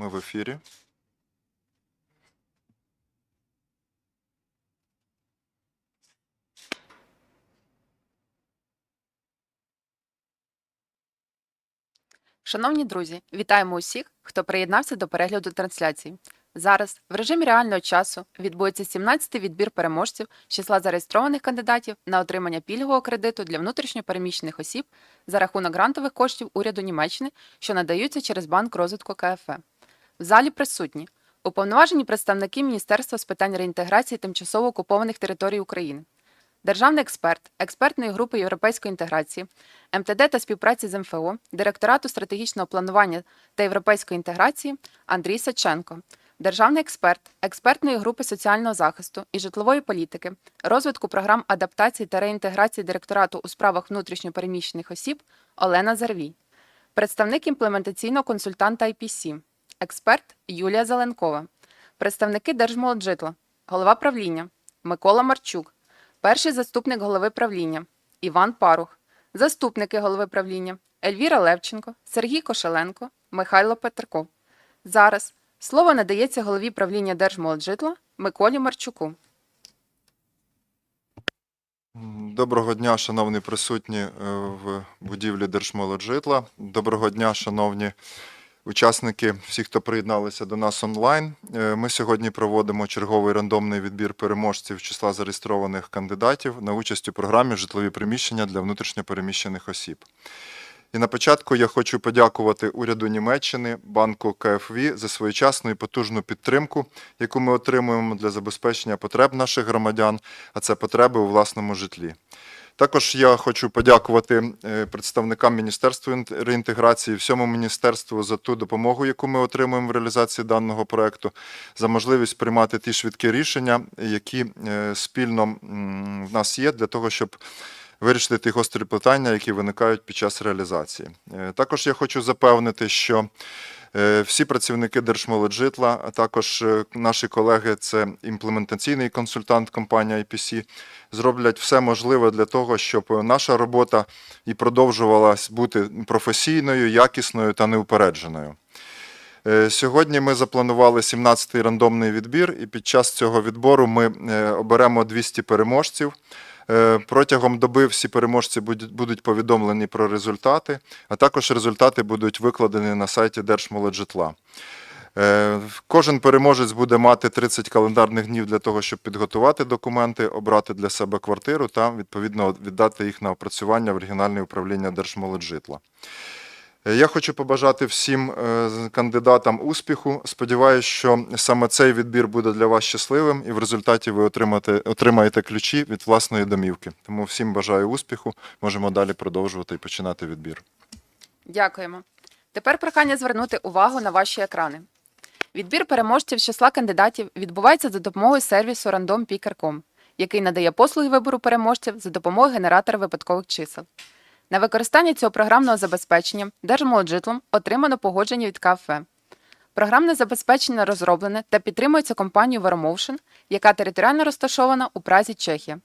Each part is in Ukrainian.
Ми в ефірі. Шановні друзі, вітаємо усіх, хто приєднався до перегляду трансляції. Зараз в режимі реального часу відбудеться 17-й відбір переможців з числа зареєстрованих кандидатів на отримання пільгового кредиту для внутрішньопереміщених осіб за рахунок грантових коштів уряду Німеччини, що надаються через банк розвитку КФЕ. В залі присутні уповноважені представники Міністерства з питань реінтеграції тимчасово окупованих територій України, державний експерт експертної групи європейської інтеграції, МТД та співпраці з МФО, директорату стратегічного планування та європейської інтеграції Андрій Саченко, державний експерт експертної групи соціального захисту і житлової політики, розвитку програм адаптації та реінтеграції директорату у справах внутрішньопереміщених осіб Олена Зарвій, представник імплементаційного консультанта IPC, експерт Юлія Зеленкова, представники Держмолоджитла, голова правління Микола Марчук, перший заступник голови правління Іван Парух, заступники голови правління Ельвіра Левченко, Сергій Кошеленко, Михайло Петрков. Зараз слово надається голові правління Держмолоджитла Миколі Марчуку. Доброго дня, шановні присутні е, в будівлі Держмолоджитла. Доброго дня, шановні учасники, всі, хто приєдналися до нас онлайн. Е, Ми сьогодні проводимо черговий рандомний відбір переможців числа зареєстрованих кандидатів на участь у програмі Житлові приміщення для внутрішньопереміщених осіб. І на початку я хочу подякувати уряду Німеччини, банку КФВ за своєчасну і потужну підтримку, яку ми отримуємо для забезпечення потреб наших громадян, а це потреби у власному житлі. Також я хочу подякувати е, представникам Міністерства інт- реінтеграції, всьому міністерству за ту допомогу, яку ми отримуємо в реалізації даного проекту, за можливість приймати ті швидкі рішення, які е, спільно в нас є для того, щоб вирішити ті гострі питання, які виникають під час реалізації. Е, Також я хочу запевнити, що всі працівники Держмолоджитла, а також е, наші колеги, це імплементаційний консультант компанія IPC, зроблять все можливе для того, щоб наша робота і продовжувалась бути професійною, якісною та неупередженою. Е, Сьогодні ми запланували 17-й рандомний відбір, і під час цього відбору ми е, оберемо 200 переможців. Е, Протягом доби всі переможці будуть повідомлені про результати, а також результати будуть викладені на сайті Держмолоджитла. Е, Кожен переможець буде мати 30 календарних днів для того, щоб підготувати документи, обрати для себе квартиру та відповідно віддати їх на опрацювання в регіональне управління Держмолоджитла. Е, Я хочу побажати всім е, кандидатам успіху. Сподіваюсь, що саме цей відбір буде для вас щасливим, і в результаті ви отримаєте, отримаєте ключі від власної домівки. Тому всім бажаю успіху. Можемо далі продовжувати і починати відбір. Дякуємо. Тепер прохання звернути увагу на ваші екрани. Відбір переможців числа кандидатів відбувається за допомогою сервісу randompicker.com, який надає послуги вибору переможців за допомогою генератора випадкових чисел. На використання цього програмного забезпечення Держмолоджитлом отримано погодження від КФЕ. Програмне забезпечення розроблене та підтримується компанією Veromotion, яка територіально розташована у Празі, Чехія.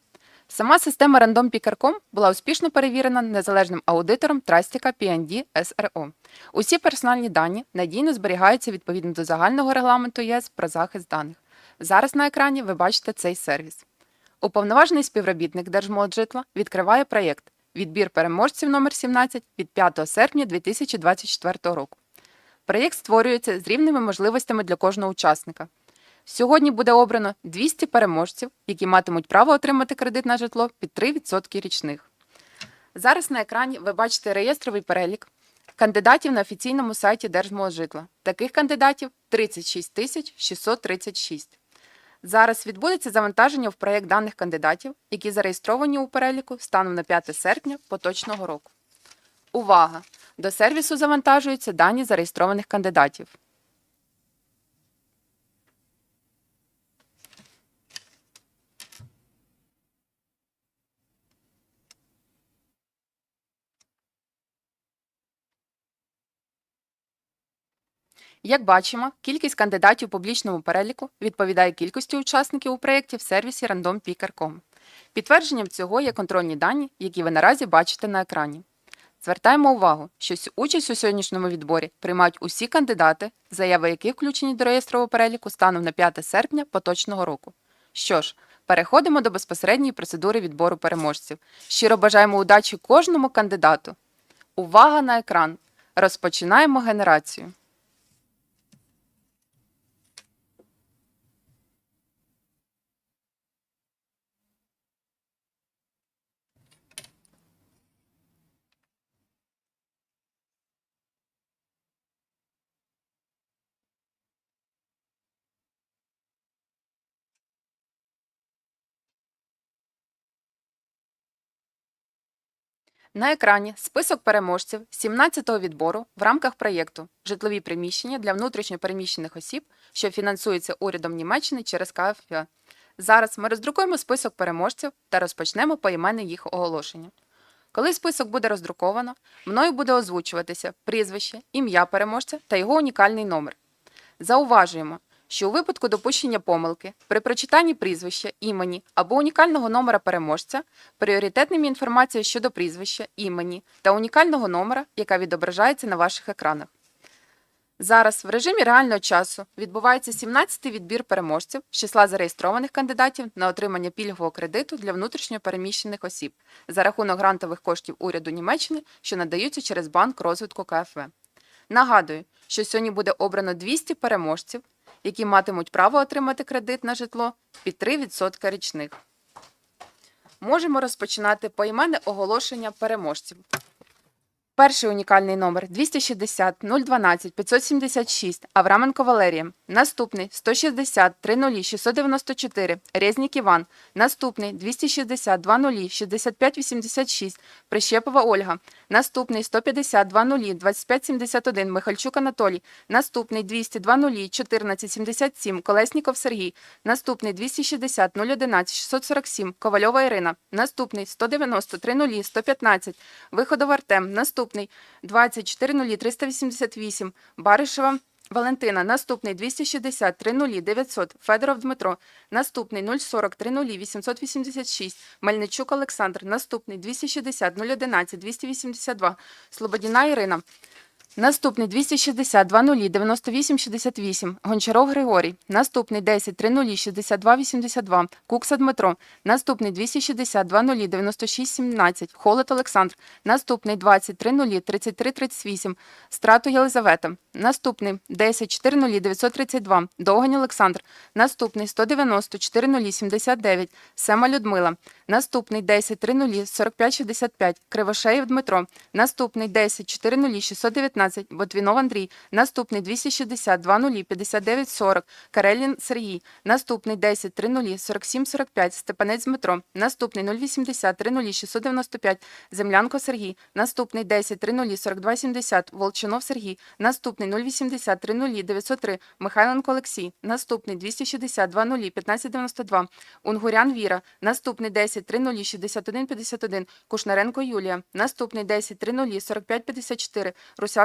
Сама система RandomPicker.com була успішно перевірена незалежним аудитором Трастіка P&D SRO. Усі персональні дані надійно зберігаються відповідно до загального регламенту ЄС про захист даних. Зараз на екрані ви бачите цей сервіс. Уповноважений співробітник Держмолоджитла відкриває проєкт Відбір переможців номер 17 від 5 серпня 2024 року. Проєкт створюється з рівними можливостями для кожного учасника. Сьогодні буде обрано 200 переможців, які матимуть право отримати кредит на житло під 3% річних. Зараз на екрані ви бачите реєстровий перелік кандидатів на офіційному сайті Держмолоджитла. Таких кандидатів 36 636. Зараз відбудеться завантаження в проєкт даних кандидатів, які зареєстровані у переліку станом на 5 серпня поточного року. Увага! До сервісу завантажуються дані зареєстрованих кандидатів. Як бачимо, кількість кандидатів у публічному переліку відповідає кількості учасників у проєкті в сервісі randompicker.com. Підтвердженням цього є контрольні дані, які ви наразі бачите на екрані. Звертаємо увагу, що участь у сьогоднішньому відборі приймають усі кандидати, заяви яких включені до реєстрового переліку станом на 5 серпня поточного року. Що ж, переходимо до безпосередньої процедури відбору переможців. Щиро бажаємо удачі кожному кандидату. Увага на екран! Розпочинаємо генерацію. На екрані список переможців 17-го відбору в рамках проєкту Житлові приміщення для внутрішньопереміщених осіб, що фінансується урядом Німеччини через КФВ. Зараз ми роздрукуємо список переможців та розпочнемо поіменне їх оголошення. Коли список буде роздруковано, мною буде озвучуватися прізвище, ім'я переможця та його унікальний номер. Зауважуємо, що у випадку допущення помилки при прочитанні прізвища, імені або унікального номера переможця пріоритетним є інформація щодо прізвища, імені та унікального номера, яка відображається на ваших екранах. Зараз в режимі реального часу відбувається 17-й відбір переможців з числа зареєстрованих кандидатів на отримання пільгового кредиту для внутрішньопереміщених осіб за рахунок грантових коштів уряду Німеччини, що надаються через банк розвитку КФВ. Нагадую, що сьогодні буде обрано 200 переможців, які матимуть право отримати кредит на житло під 3% річних. Можемо розпочинати поіменне оголошення переможців. Перший унікальний номер 260 012 576 Авраменко Валерія. Наступний 160 30 694 Резнік Іван. Наступний 260 20 65 86 Прищепова Ольга. Наступний 150 20 25 71 Михальчук Анатолій. Наступний 200 20 14 77 Колесніков Сергій. Наступний 260 011 647 Ковальова Ірина. Наступний 190 30 115 Виходов Артем. Наступний 24 388 Баришева Валентина. Наступний 260 30 900 Федоров Дмитро. Наступний 040 30 886 Мельничук Олександр. Наступний 260 011 282 Слободіна Ірина. Наступний 260 20 98 68 Гончаров Григорій. Наступний 10 30 62 82 Кукса Дмитро. Наступний 260 20 96 17 Холод Олександр. Наступний 20 30 33 38 Страту Єлизавета. Наступний 10 40 932 Довгань Олександр. Наступний 190 40 79 Сема Людмила. Наступний 10 30 45 65 Кривошеєв Дмитро. Наступний 10 40 619 Ботвінов Андрій. Наступний 260 20 59 40 Карелін Сергій. Наступний 10 30 47 45 Степанець Дмитро. Наступний 080 30 695 Землянко Сергій. Наступний 10 30 42 70 Волчанов Сергій. Наступний 080 30 903 Михайленко Олексій. Наступний 260 20 1592 Унгурян Віра. Наступний 10 30 61 51 Кушнаренко Юлія. Наступний 10 30 45 54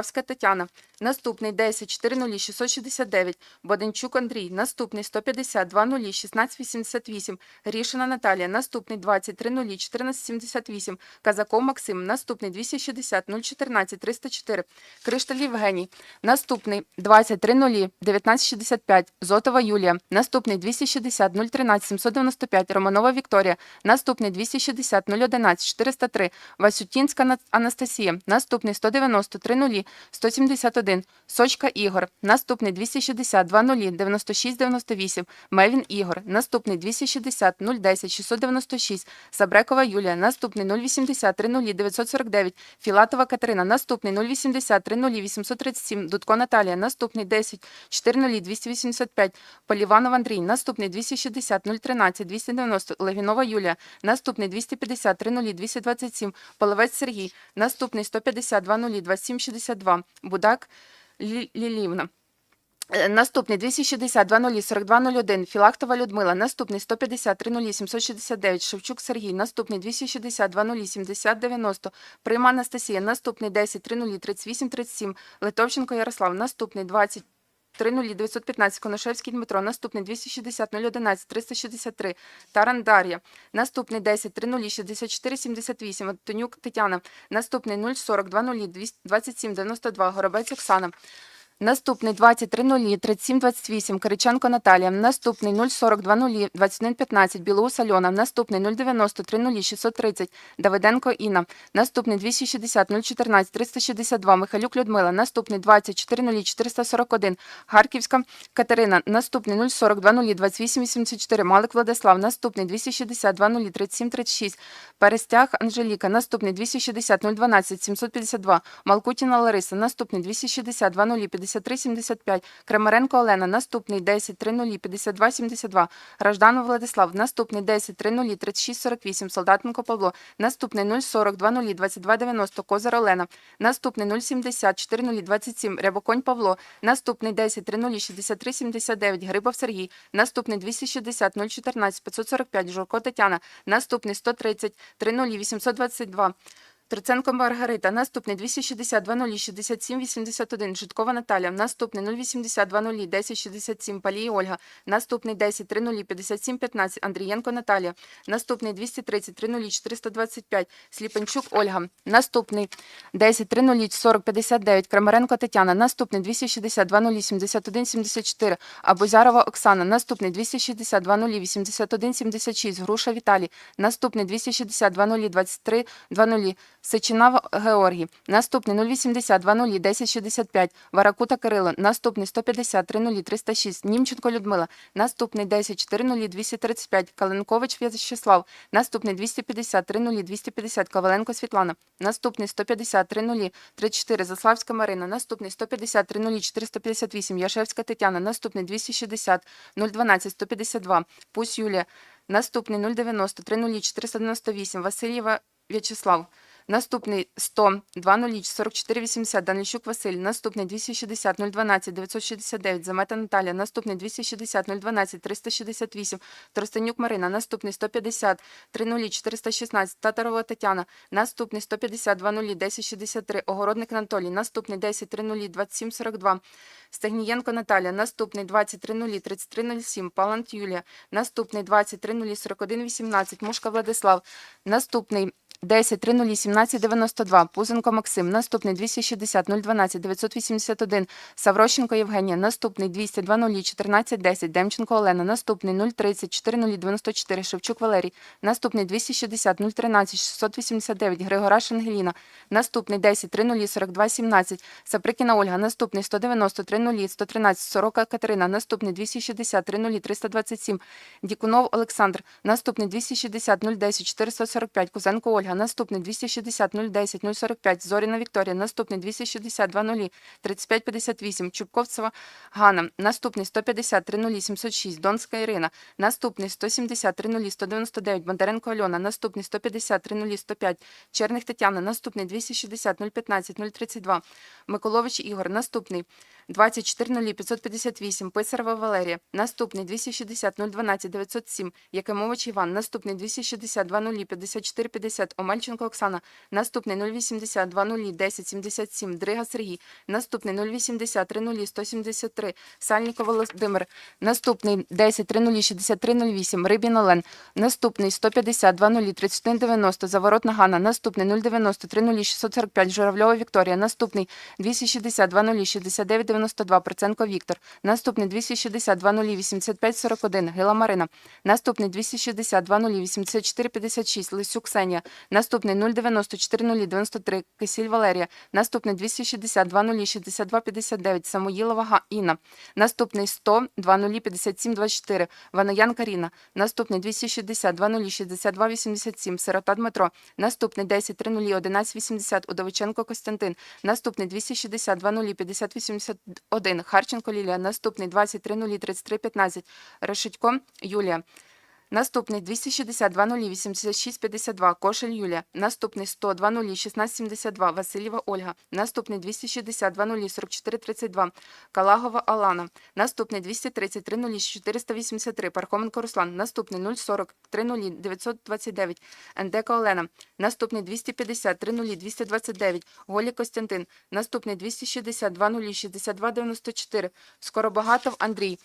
Русявська Тетяна. Наступний 10 40 669 Боденчук Андрій. Наступний 150 20 16 88 Грішина Наталія. Наступний 20 30 14 78 Казаков Максим. Наступний 260 014 304 Кришталь Євгеній. Наступний 20 30 19 65 Зотова Юлія. Наступний 260 013 795 Романова Вікторія. Наступний 260 011 403 Васютінська Анастасія. Наступний 190 30 171 Сочка Ігор. Наступний 260 20 96 98 Мевін Ігор. Наступний 260 010 696 Сабрекова Юлія. Наступний 080 30 949 Філатова Катерина. Наступний 080 30 837 Дудко Наталія. Наступний 10 40 285 Поліванов Андрій. Наступний 260 013 290 Левінова Юлія. Наступний 250 30 227 Половець Сергій. Наступний 150 20 27 62 Будак Лі- Лілівна. Е, Наступний 260 20 42 01 Філактова Людмила. Наступний 150 30 769 Шевчук Сергій. Наступний 260 20 70 90 Прийма Анастасія. Наступний 10 30 38 37 Литовченко Ярослав. Наступний 20 915 Коношевський Дмитро, наступний 260 011 363 Таран Дар'я, наступний 10 30 64 78 Антонюк Тетяна, наступний 040 00 27 92 Горобець Оксана. Наступний 20 30 37 28 Кириченко Наталія. Наступний 040 20 21 15 Білоус Альона. Наступний 090 30 630 Давиденко Інна. Наступний 260 014 362 Михайлюк Людмила. Наступний 20 40 441 Харківська Катерина. Наступний 040 20 28 84 Малик Владислав. Наступний 260 20 37 36 Перестяг Анжеліка. Наступний 260 012 752 Малкутіна Лариса. Наступний 260 20 53 75 Крамаренко Олена. Наступний 10 30 52 72 Гражданов Владислав. Наступний 10 30 36 48 Солдатенко Павло. Наступний 040 20 22 90 Козар Олена. Наступний 070 40 27 Рябоконь Павло. Наступний 10 30 63 79 Грибов Сергій. Наступний 260 014 545 Журко Тетяна. Наступний 130 30 822 Троценко Маргарита. Наступний. 260 20 67 81 Житкова Наталя. Наступний. 080 20 10 67 Палій Ольга. Наступний. 10 30 57 15 Андрієнко Наталія. Наступний. 230 30 425 Сліпенчук Ольга. Наступний. 10 30 40 59 Крамаренко Тетяна. Наступний. 260 20 71 74 Абузярова Оксана. Наступний. 260 20 81 76 Груша Віталій. Наступний. 260 20 23 20 Сичинав Георгій. Наступний 080 20 10 65 Варакута Кирило. Наступний 150 30 306 Німченко Людмила. Наступний 10 40 235 Каленкович В'ячеслав. Наступний 250 30 250 Коваленко Світлана. Наступний 150 30 34 Заславська Марина. Наступний 150 30 458 Яшевська Тетяна. Наступний 260 012 152 Пусь Юлія. Наступний 090 30 498 Васильєва В'ячеслав. Наступний 100 20 44 80 Данильчук Василь. Наступний 260 012 969 Замета Наталія. Наступний 260 012 368 Тростенюк Марина. Наступний 150 30 416 Татарова Тетяна. Наступний 150 20 1063 Огородник Анатолій. Наступний 10 30 27 42 Стегнієнко Наталія. Наступний 20 30 33 07 Палант Юлія. Наступний 20 30 41 18 Мушка Владислав. Наступний 10 30 17 92 Пузенко Максим. Наступний 260 012 981 Саврощенко Євгенія. Наступний 200 20 14 10 Демченко Олена. Наступний 030 40 94 Шевчук Валерій. Наступний 260 013 689 Григораш Ангеліна. Наступний 10 30 42 17 Саприкіна Ольга. Наступний 190 30 113 Сорока Катерина. Наступний 260 30 327 Дікунов Олександр. Наступний 260 010 445 Кузенко Ольга. Наступний 260 010 045 Зоріна Вікторія. Наступний 260 20 35 58 Чубковцева Ганна. Наступний 150 30 706 Донська Ірина. Наступний 170 30 199 Бондаренко Альона. Наступний 150 30 105 Черних Тетяна. Наступний 260 015 032 Миколович Ігор. Наступний 24 558 Писарова Валерія. Наступний 260 012 907 Якимович Іван. Наступний 260 20 54 50 Омельченко Оксана. Наступний 080 20 10 77 Дрига Сергій. Наступний 080 30 173 Сальніков Володимир. Наступний 10 30 63 08 Рибін Олен. Наступний 150 20 31 90 Заворотна Ганна. Наступний 090 30 645 Журавльова Вікторія. Наступний 260 20 69 92 Проценко Віктор. Наступний 260 20 85 41 Гила Марина. Наступний 260 20 84 56 Лисюк Ксенія. Наступний 094 093 Кисіль Валерія. Наступний 260 20 62 59 Самоїлова Інна. Наступний 100 20 57 24 Ваноян Каріна. Наступний 260 20 62 87 Сирота Дмитро. Наступний 10 30 11 80 Удовиченко Костянтин. Наступний 260 20 50 81 Харченко Лілія. Наступний 20 30 33 15 Решетько Юлія. Наступний 260 00 86 52 Кошель Юлія. Наступний 100 00 16 72 Васильєва Ольга. Наступний 260 00 44 32 Калагова Алана. Наступний 230 00 483 Пархоменко Руслан. Наступний 040 30 929 Ендека Олена. Наступний 250 30 229 Голі Костянтин. Наступний 260 00 62 94 Скоробагатов Андрій.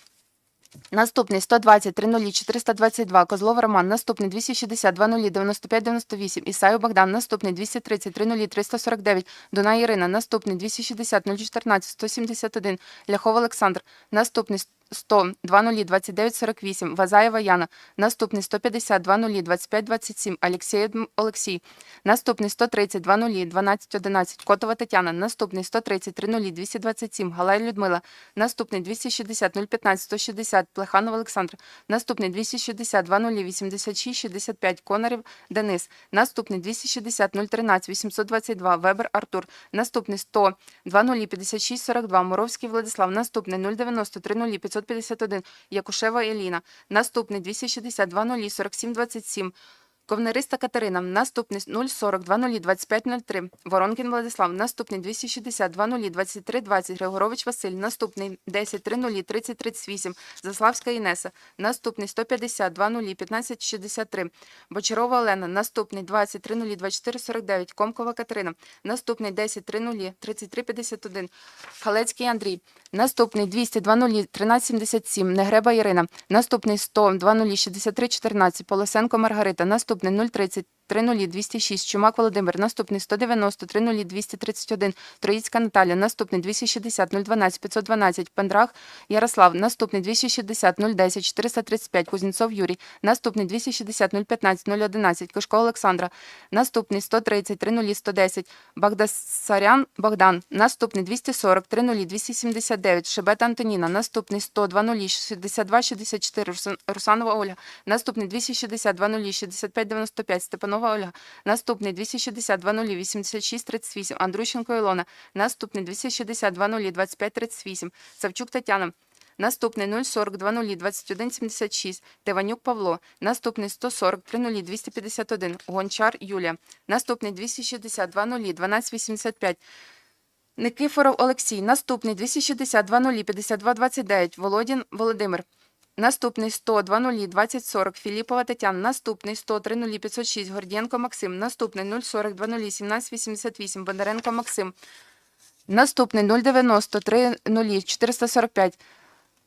Наступний 120 30 422 Козлов Роман. Наступний 260 00 95 98 Ісаю Богдан. Наступний 230 30 349 Дунай Ірина. Наступний 260 014 171 Ляхов Олександр. Наступний 100 20 29 48 Вазаєва Яна. Наступний 150 20 25 27 Алексєєв Дм- Олексій. Наступний 130 20 12 11 Котова Тетяна. Наступний 130 30 227 Галай Людмила. Наступний 260 015 160 Плеханов Олександр. Наступний 260 20 86 65 Конарів Денис. Наступний 260 013 822 Вебер Артур. Наступний 100 20 56 42 Моровський Владислав. Наступний 090 30 551 Якушева Еліна. Наступний 260 20 47 27 Ковнериста Катерина. Наступний 040 20 25 03 Воронкін Владислав. Наступний 260 20 23 20 Григорович Василь. Наступний 10 30 30 38 Заславська Інеса. Наступний 150 20 15 63 Бочарова Олена. Наступний 20 30 24 49 Комкова Катерина. Наступний 10 30 33 51 Халецький Андрій. Наступний 200 20 13 77 Негреба Ірина. Наступний 100 20 63 14 Полосенко Маргарита. Наступний 030 30 206 Чумак Володимир. Наступний 190 30 231 Троїцька Наталя. Наступний 260 012 512 Пендрах Ярослав. Наступний 260 010 435 Кузнєцов Юрій. Наступний 260 015 011 Кишко Олександра. Наступний 130 30 110 Багдасарян Богдан. Наступний 240 30 279 Шебета Антоніна. Наступний 100 20 62 64 Русан- Русанова Ольга. Наступний 260 20 65 95 Степанова Ольга. Наступний 260 20 86 38 Андрущенко Ілона. Наступний 260 20 25 38 Савчук Тетяна. Наступний 040 20 21 76 Теванюк Павло. Наступний 140 30 251 Гончар Юлія. Наступний 260 20 12 85 Никифоров Олексій. Наступний 260 20 52 29 Володін Володимир. Наступний 100 20 20 40 Філіпова Тетяна. Наступний 100 30 506 Гордієнко Максим. Наступний 040 20 17 88 Бондаренко Максим. Наступний 090 30 445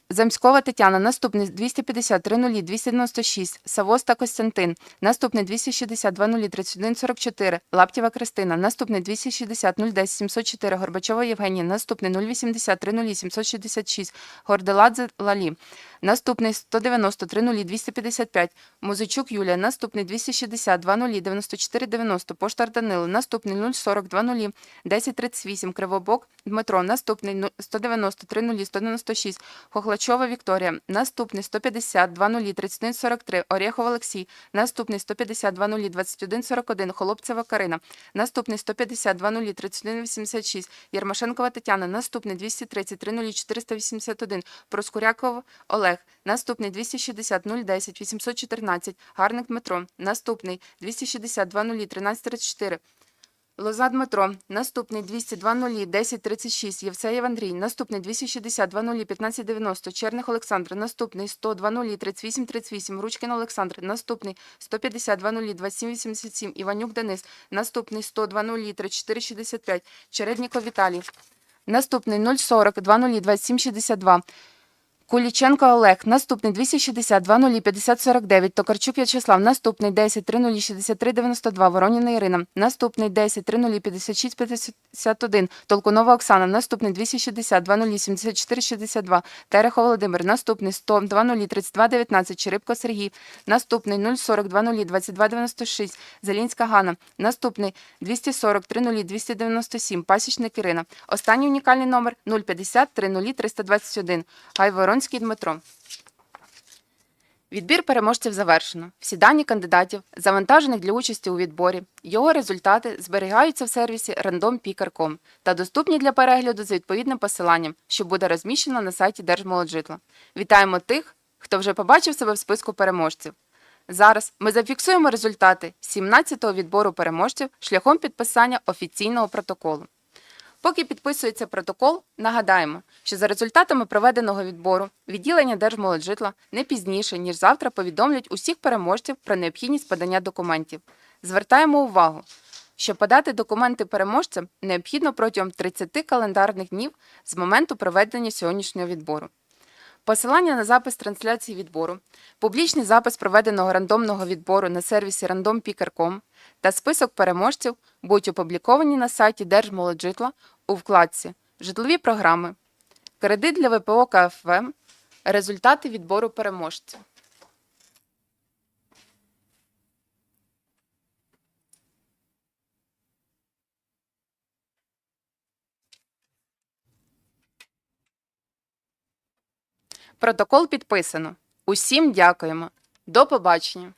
Земськова Тетяна. Наступний 250 30 296 Савоста Костянтин. Наступний 260 20 31 44 Лаптєва Кристина. Наступний 260 010 704 Горбачова Євгенія. Наступний 080 30 766 Горделадзе Лалі. Наступний 190 30 255 Музичук Юлія. Наступний 260 20 94 90 Поштар Данило. Наступний 040 20 10 38 Кривобок Дмитро. Наступний ну- 190 30 196 Хохлачова Вікторія. Наступний 150 20 31 43 Орєхов Олексій. Наступний 150 20 21 41 Холопцева Карина. Наступний 150 20 31 86 Єрмашенкова Тетяна. Наступний 230 30 481 Проскуряков Олег. Наступний 260 010 814 Гарник Дмитро. Наступний 260 20 13 34 Лоза Дмитро. Наступний 202 0 10 36 Євсеєв Андрій. Наступний 260 20 15 90 Черних Олександр. Наступний 100 20 38 38 Ручкін Олександр. Наступний 150 20 27 87 Іванюк Денис. Наступний 100 20 34 65 Чередніков Віталій. Наступний 040 20 27 62 Куліченко Олег. Наступний 260 20 50 49 Токарчук В'ячеслав. Наступний 10 30 63 92 Вороніна Ірина. Наступний 10 30 56 51 Толкунова Оксана. Наступний 260 20 74 62 Терехов Володимир. Наступний 100 20 32 19 Черепко Сергій. Наступний 040 20 22 96 Зелінська Ганна. Наступний 240 30 297 Пасічник Ірина. Останній унікальний номер 050 30 321 Гайворонський Дмитро. Відбір переможців завершено. Всі дані кандидатів, завантажених для участі у відборі, його результати зберігаються в сервісі random.picker.com та доступні для перегляду за відповідним посиланням, що буде розміщено на сайті Держмолоджитла. Вітаємо тих, хто вже побачив себе в списку переможців. Зараз ми зафіксуємо результати 17-го відбору переможців шляхом підписання офіційного протоколу. Поки підписується протокол, нагадаємо, що за результатами проведеного відбору відділення Держмолоджитла не пізніше, ніж завтра повідомлять усіх переможців про необхідність подання документів. Звертаємо увагу, що подати документи переможцям необхідно протягом 30 календарних днів з моменту проведення сьогоднішнього відбору. Посилання на запис трансляції відбору, публічний запис проведеного рандомного відбору на сервісі randompicker.com та список переможців будуть опубліковані на сайті Держмолоджитла у вкладці Житлові програми, кредит для ВПО КФВ, результати відбору переможців. Протокол підписано. Усім дякуємо. До побачення.